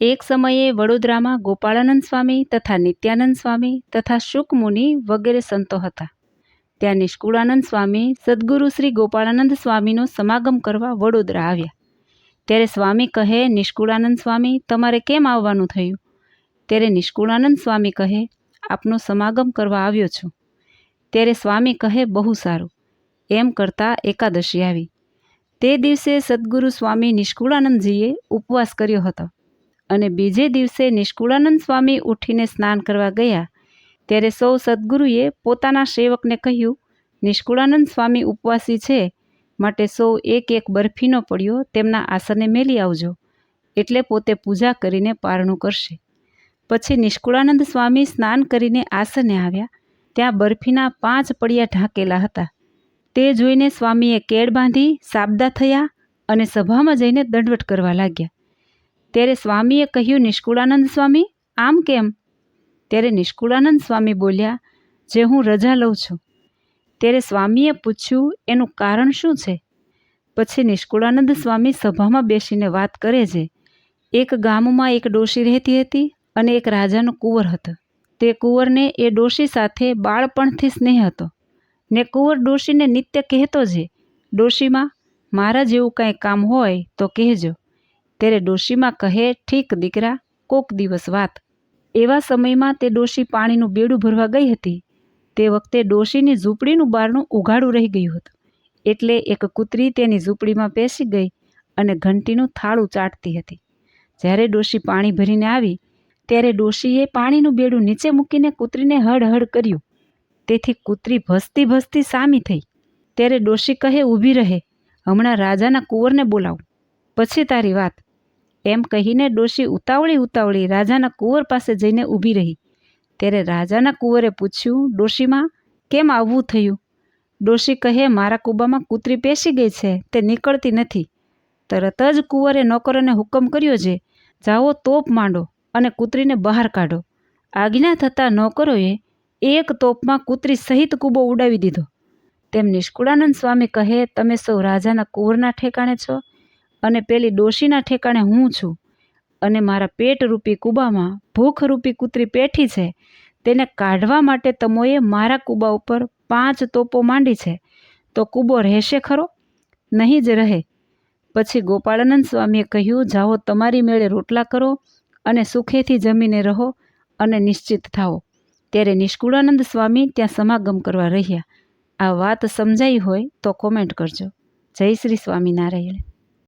એક સમયે વડોદરામાં ગોપાળાનંદ સ્વામી તથા નિત્યાનંદ સ્વામી તથા શુકમુનિ વગેરે સંતો હતા. ત્યાં નિષ્કુળાનંદ સ્વામી, સદ્ગુરુ શ્રી ગોપાળાનંદ સ્વામીનો સમાગમ કરવા વડોદરા આવ્યા. ત્યારે સ્વામી કહે, નિષ્કુળાનંદ સ્વામી, તમારે કેમ આવવાનું થયું? ત્યારે નિષ્કુળાનંદ સ્વામી કહે, આપનો સમાગમ કરવા આવ્યો છું. ત્યારે સ્વામી કહે, બહુ સારું. એમ કરતાં એકાદશી આવી. તે દિવસે સદ્ગુરુ સ્વામી નિષ્કુળાનંદજીએ ઉપવાસ કર્યો હતો. અને બીજે દિવસે નિષ્કુળાનંદ સ્વામી ઉઠીને સ્નાન કરવા ગયા. ત્યારે સૌ સદ્ગુરુએ પોતાના સેવકને કહ્યું, નિષ્કુળાનંદ સ્વામી ઉપવાસી છે, માટે સૌ એક એક બરફીનો પડ્યો, તેમના આસને મેલી આવજો, એટલે પોતે પૂજા કરીને પારણું કરશે. પછી નિષ્કુળાનંદ સ્વામી સ્નાન કરીને આસને આવ્યા. ત્યાં બરફીના પાંચ પડિયા ઢાંકેલા હતા. તે જોઈને સ્વામીએ કેળ બાંધી સાબદા થયા અને સભામાં જઈને દંડવટ કરવા લાગ્યા. ત્યારે સ્વામીએ કહ્યું, નિષ્કુળાનંદ સ્વામી, આમ કેમ? ત્યારે નિષ્કુળાનંદ સ્વામી બોલ્યા, જે હું રજા લઉં છું. ત્યારે સ્વામીએ પૂછ્યું, એનું કારણ શું છે? પછી નિષ્કુળાનંદ સ્વામી સભામાં બેસીને વાત કરે છે. એક ગામમાં એક ડોશી રહેતી હતી અને એક રાજાનો કુંવર હતો. તે કુંવરને એ ડોશી સાથે બાળપણથી સ્નેહ હતો. ને કુંવર ડોશીને નિત્ય કહેતો છે, ડોશીમાં, મારા જેવું કાંઈ કામ હોય તો કહેજો. ત્યારે ડોશીમાં કહે, ઠીક દીકરા, કોક દિવસ વાત. એવા સમયમાં તે ડોશી પાણીનું બેડું ભરવા ગઈ હતી. તે વખતે ડોશીની ઝૂંપડીનું બારણું ઉઘાડું રહી ગયું હતું. એટલે એક કૂતરી તેની ઝૂંપડીમાં પેસી ગઈ અને ઘંટીનું થાળું ચાટતી હતી. જ્યારે ડોશી પાણી ભરીને આવી, ત્યારે ડોશીએ પાણીનું બેડું નીચે મૂકીને કૂતરીને હડહડ હડ કર્યું. તેથી કૂતરી ભસતી ભસતી સામી થઈ. ત્યારે ડોશી કહે, ઊભી રહે. હમણાં રાજાના કુંવરને બોલાવું. પછી તારી વાત. એમ કહીને ડોશી ઉતાવળી ઉતાવળી રાજાના કુંવર પાસે જઈને ઊભી રહી. ત્યારે રાજાના કુંવરે પૂછ્યું, ડોશીમાં, કેમ આવવું થયું? ડોશી કહે, મારા કૂબામાં કૂતરી પેસી ગઈ છે, તે નીકળતી નથી. તરત જ કુંવરે નોકરોને હુકમ કર્યો છે, જાઓ તોપ માંડો અને કૂતરીને બહાર કાઢો. આજ્ઞા થતાં નોકરોએ એક તોપમાં કૂતરી સહિત કૂબો ઉડાવી દીધો. તેમ નિષ્કુળાનંદ સ્વામી કહે, તમે સૌ રાજાના કુંવરના ઠેકાણે છો. અને પેલી ડોશીના ઠેકાણે હું છું અને મારા પેટરૂપી કૂબામાં ભૂખરૂપી કૂતરી પેઠી છે, તેને કાઢવા માટે તમોએ મારા કૂબા ઉપર પાંચ તોપો માંડી છે. તો કૂબો રહેશે ખરો? નહીં જ રહે. પછી ગોપાળાનંદ સ્વામીએ કહ્યું, જાઓ તમારી મેળે રોટલા કરો અને સુખેથી જમીને રહો અને નિશ્ચિત થાઓ. ત્યારે નિષ્કુળાનંદ સ્વામી ત્યાં સમાગમ કરવા રહ્યા. આ વાત સમજાઈ હોય તો કોમેન્ટ કરજો. જય શ્રી સ્વામિનારાયણ.